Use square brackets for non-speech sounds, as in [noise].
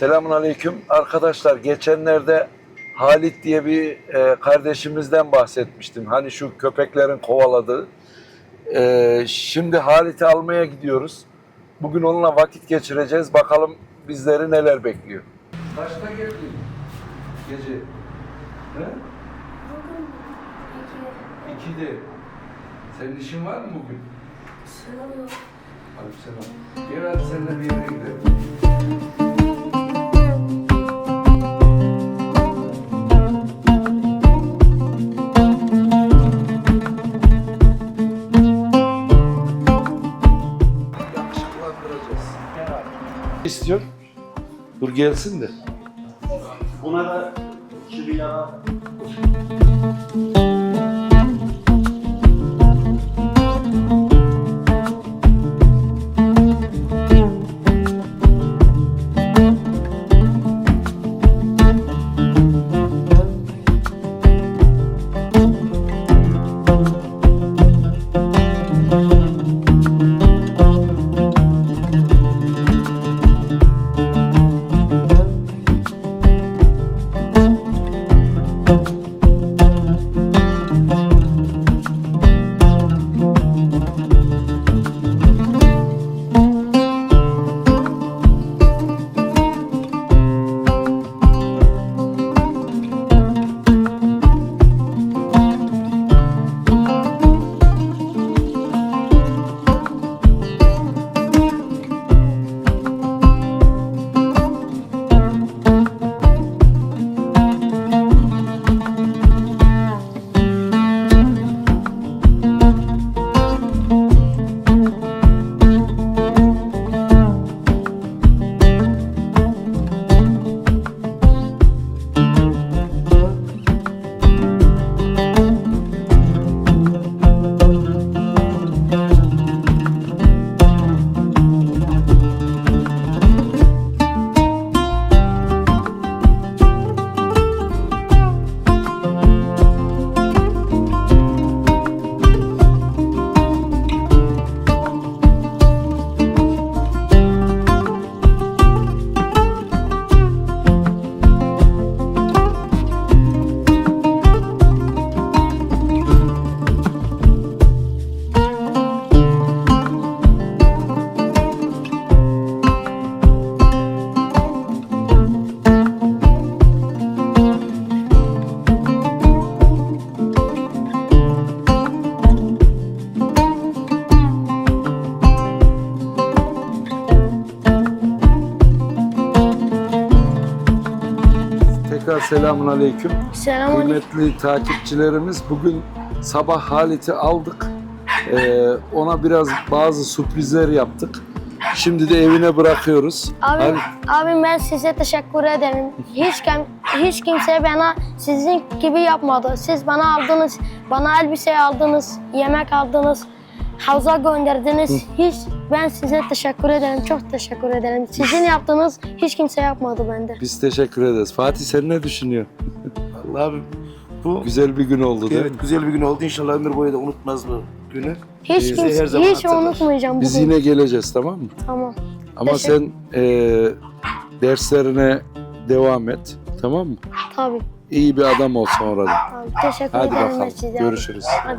Selamun Aleyküm. Arkadaşlar geçenlerde Halit diye bir e, kardeşimizden bahsetmiştim. Hani şu köpeklerin kovaladığı. E, şimdi Halit'i almaya gidiyoruz. Bugün onunla vakit geçireceğiz. Bakalım bizleri neler bekliyor. Kaçta geldin? Gece. He? İkide. Senin işin var mı bugün? sınav yok. Aleykümselam. Gel hadi seninle bir yere gidelim. İstiyor. Dur gelsin de. Buna da şu bir yana Tekrar selamun aleyküm. Selamünaleyküm. Kıymetli takipçilerimiz bugün sabah Halit'i aldık. Ee, ona biraz bazı sürprizler yaptık. Şimdi de evine bırakıyoruz. Abi, Halit, abi ben size teşekkür ederim. Hiç kim, hiç kimse bana sizin gibi yapmadı. Siz bana aldınız, bana elbise aldınız, yemek aldınız, havuza gönderdiniz. Hiç ben size teşekkür ederim. Çok teşekkür ederim. Sizin yaptığınız hiç kimse yapmadı bende. biz teşekkür ederiz. Fatih sen ne düşünüyorsun? [laughs] Allah abi bu Güzel bir gün oldu değil mi? evet güzel bir gün oldu. İnşallah ömür boyu da unutmaz bu günü. Hiç Bizi kimse, her zaman hiç hatırlar. unutmayacağım Biz bugün. yine geleceğiz tamam mı? Tamam. Ama Teşekkür- sen e, derslerine devam et. Tamam mı? Tabii. İyi bir adam ol sonra da. Abi, teşekkür Hadi ederim bakalım. size. Görüşürüz. Hadi.